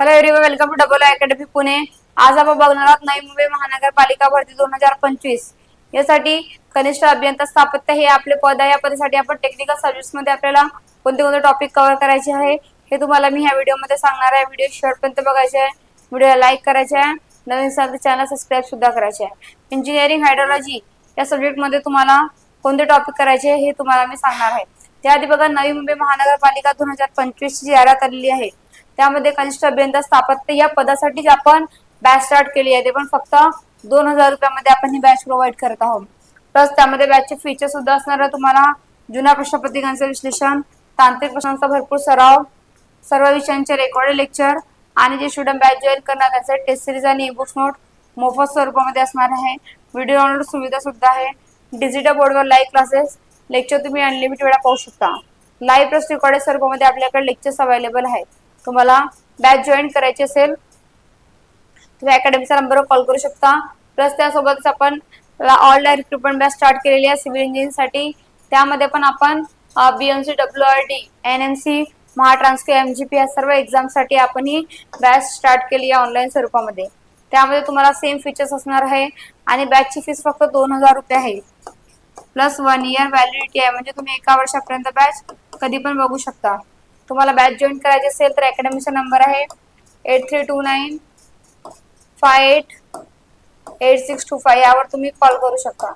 Hello everyone welcome to double academy Pune आज आपण बघणार आहोत नवी मुंबई महानगरपालिका भरती दोन हजार पंचवीस. यासाठी कनिष्ठ अभियंता स्थापत्य हे आपले पद आहे. या पदासाठी आपण टेक्निकल सर्व्हिसमध्ये आपल्याला कोणते कोणते टॉपिक कव्हर करायचे आहे हे तुम्हाला मी ह्या व्हिडिओमध्ये सांगणार आहे. व्हिडिओ शेवटपर्यंत बघायचे आहे. व्हिडिओला लाईक करायचे आहे. नवीन असाल तर चॅनल सबस्क्राईब सुद्धा करायचे आहे. इंजिनिअरिंग हायड्रोलॉजी या सब्जेक्टमध्ये तुम्हाला कोणते टॉपिक करायचे हे तुम्हाला मी सांगणार आहे. त्याआधी बघा नवी मुंबई महानगरपालिका दोन हजार पंचवीसची जाहिरात आलेली आहे. त्यामध्ये कनिष्ठ अभियंता स्थापत्य या पदासाठीच आपण बॅच स्टार्ट केली आहे. ते पण फक्त दोन हजार रुपयामध्ये आपण ही बॅच प्रोव्हाइड करत आहोत. प्लस त्यामध्ये बॅचचे फीचर सुद्धा असणार आहे तुम्हाला जुन्या प्रश्नपत्रिकांचे विश्लेषण तांत्रिक प्रश्नांचा भरपूर सराव सर्व विषयांचे रेकॉर्डेड लेक्चर आणि जे स्टुडंट बॅच जॉईन करणार त्याचे टेस्ट सिरीज आणि ई बुक्स नोट मोफत स्वरूपामध्ये असणार आहे. व्हिडिओ डाउनलोड सुविधा सुद्धा आहे. डिजिटल बोर्डवर लाईव्ह क्लासेस लेक्चर तुम्ही अनलिमिटेड वेळा पाहू शकता. लाईव्ह प्लस रेकॉर्डेड स्वरूपामध्ये आपल्याकडे लेक्चर्स अवेलेबल आहेत. तुम्हाला बॅच जॉईन करायची असेल तुम्ही अकॅडमीचा नंबरवर कॉल करू शकता. प्लस त्यासोबतच आपण ऑल रिक्रुटमेंट बॅच स्टार्ट केलेली आहे सिव्हिल इंजिनिअरिंगसाठी त्यामध्ये पण आपण BMC W R D N M C महाट्रान्सके M G P या सर्व एक्झामसाठी आपण ही बॅच स्टार्ट केली आहे ऑनलाईन स्वरूपामध्ये. त्यामध्ये तुम्हाला सेम फीचर्स असणार आहे आणि बॅचची फीस फक्त दोन हजार रुपये आहे. प्लस वन इयर व्हॅलिडिटी आहे म्हणजे तुम्ही एका वर्षापर्यंत बॅच कधी पण बघू शकता. तुम्हाला बॅच जॉईन करायची असेल तर अकॅडमीचा नंबर आहे eight three two nine five eight eight six two five यावर तुम्ही कॉल करू शकता.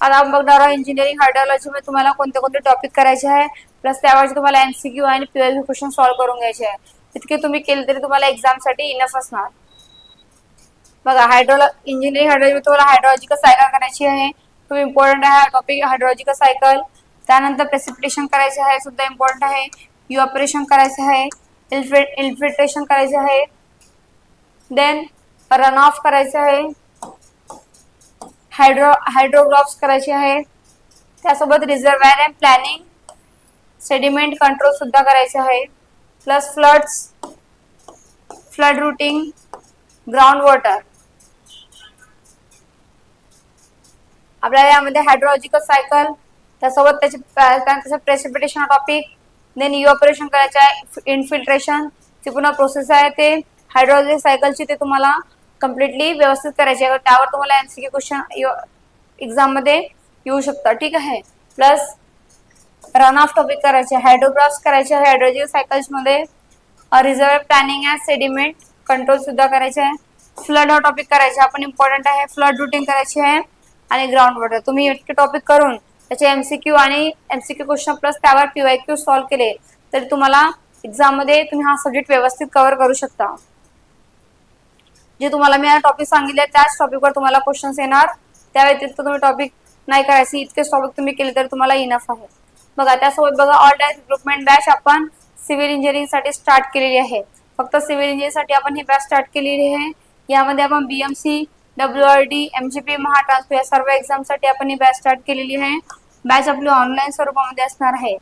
आता आपण बघणार आहोत इंजिनिअरिंग हायड्रोलॉजी मध्ये तुम्हाला कोणते कोणते टॉपिक करायचे आहे. प्लस त्यावरचे तुम्हाला एनसीक्यू आणि पीएलबी क्वेश्चन सॉल्व्ह करून घ्यायचे आहे. तितके तुम्ही केले तरी तुम्हाला एक्झामसाठी इनफ असणार. बघा हायड्रोलॉ इंजिनिअरिंग हायड्रॉलॉजी तुम्हाला हायड्रॉलॉजिकल सायकल करायची आहे. खूप इम्पॉर्टंट आहे हा टॉपिक हायड्रॉलॉजिकल सायकल त्यानंतर प्रेसिपिटेशन करायचे आहे सुद्धा इम्पॉर्टंट आहे. यू ऑपरेशन करायचं आहे इन्फिल्ट्रेशन करायचे आहे. देन रन ऑफ करायचं आहे. हायड्रो हायड्रोग्राफ्स करायचे आहे. त्यासोबत reservoir and planning sediment control सुद्धा करायचे आहे. Plus floods flood routing ground water आपल्याला यामध्ये हायड्रोलॉजिकल सायकल त्यासोबत त्याचे त्याचं precipitation topic then you operation करायचं आहे इन्फिल्ट्रेशन ची पुन्हा प्रोसेस आहे ते हायड्रोलॉजिक सायकलची ते तुम्हाला कम्प्लिटली व्यवस्थित करायची आहे. त्यावर तुम्हाला एमसीक्यू क्वेश्चन एक्झाममध्ये येऊ शकतं. ठीक आहे? प्लस रन ऑफ टॉपिक करायचे हायड्रोग्राफ्स करायचे आहे. Hydrological सायकल्समध्ये reserve planning and sediment control सुद्धा करायचे आहे. फ्लड हा टॉपिक करायचा आपण इम्पॉर्टंट आहे फ्लड रुटीन करायची आहे. आणि ग्राउंड वॉटर तुम्ही इतके टॉपिक करून त्याचे एमसीक्यू आणि एमसीक्यू क्वेश्चन प्लस त्यावर पीवाय क्यू सॉल्व्ह केले तरी तुम्हाला एक्झाममध्ये तुम्ही हा सब्जेक्ट व्यवस्थित कव्हर करू शकता. जे तुम्हाला मी टॉपिक सांगितले त्याच टॉपिकवर तुम्हाला क्वेश्चन्स येणार. त्या व्यतिरिक्त तुम्ही टॉपिक नाही करायचे इतकेच टॉपिक तुम्ही केले तर तुम्हाला इनफ आहे. बघा त्यासोबत बघा ऑल टाईप रिक्रुटमेंट बॅच आपण सिव्हिल इंजिनिअरिंगसाठी स्टार्ट केलेली आहे. फक्त सिव्हिल इंजिनिअरिंगसाठी आपण ही बॅच स्टार्ट केलेली आहे. यामध्ये आपण BMC W R D M G P महाट्रान्सफर या सर्व एक्झामसाठी आपण ही बॅच स्टार्ट केलेली आहे. बॅच आपली ऑनलाईन स्वरूपामध्ये असणार आहे.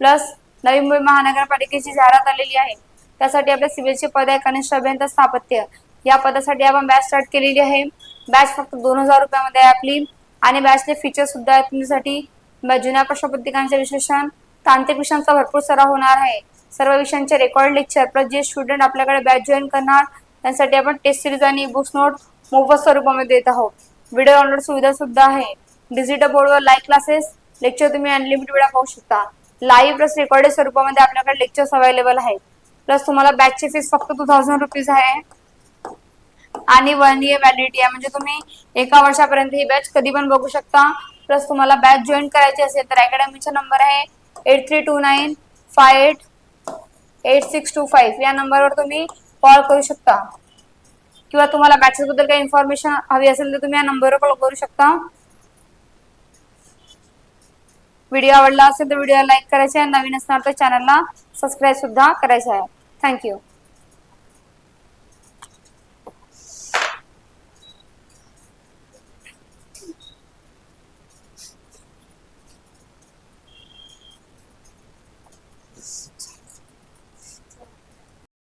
प्लस नवी मुंबई महानगरपालिकेची जाहिरात आलेली आहे. त्यासाठी आपल्या सिव्हिलचे पद आहे कनिष्ठ अभियंता स्थापत्य. या पदासाठी आपण बॅच स्टार्ट केलेली आहे. बॅच फक्त दोन हजार रुपयामध्ये आहे आपली. आणि बॅचचे फीचर सुद्धा आहेत तुमच्यासाठी. जुन्या प्रश्नपत्रिकांचे विश्लेषण तांत्रिक विषयांचा भरपूर सराव होणार आहे. सर्व विषयांचे रेकॉर्ड लेक्चर प्लस जे स्टुडंट आपल्याकडे बॅच जॉईन करणार त्यांसाठी आपण टेस्ट सिरीज आणि बुक्स नोट मोफत स्वरूपामध्ये देत आहोत. व्हिडिओ डाउनलोड सुविधा सुद्धा आहे. डिजिटल बोर्डवर लाईव्ह क्लासेस लेक्चर तुम्ही अनलिमिटेड वेळा पाहू शकता. लाईव्ह प्लस रेकॉर्डेड स्वरूपामध्ये आपल्याकडे लेक्चर्स अवेलेबल आहेत. प्लस तुम्हाला बॅचची फ़ीस फक्त टू थाउजंड रुपीज़ आहे. आणि वन इयर आहे. म्हणजे तुम्ही एका वर्षापर्यंत ही बॅच कधी पण बघू शकता. प्लस तुम्हाला बॅच जॉईन करायची असेल तर नंबर आहे eight three two nine five eight eight six two five या नंबरवर तुम्ही कॉल करू शकता. किंवा तुम्हाला बॅचेस बद्दल काही इन्फॉर्मेशन हवी असेल तर तुम्ही या नंबरवर कॉल करू शकता. व्हिडिओ आवडला असेल तर व्हिडिओ लाईक करायचा आहे. नवीन असणार तर चॅनलला सबस्क्राईब सुद्धा करायचं आहे. थँक्यू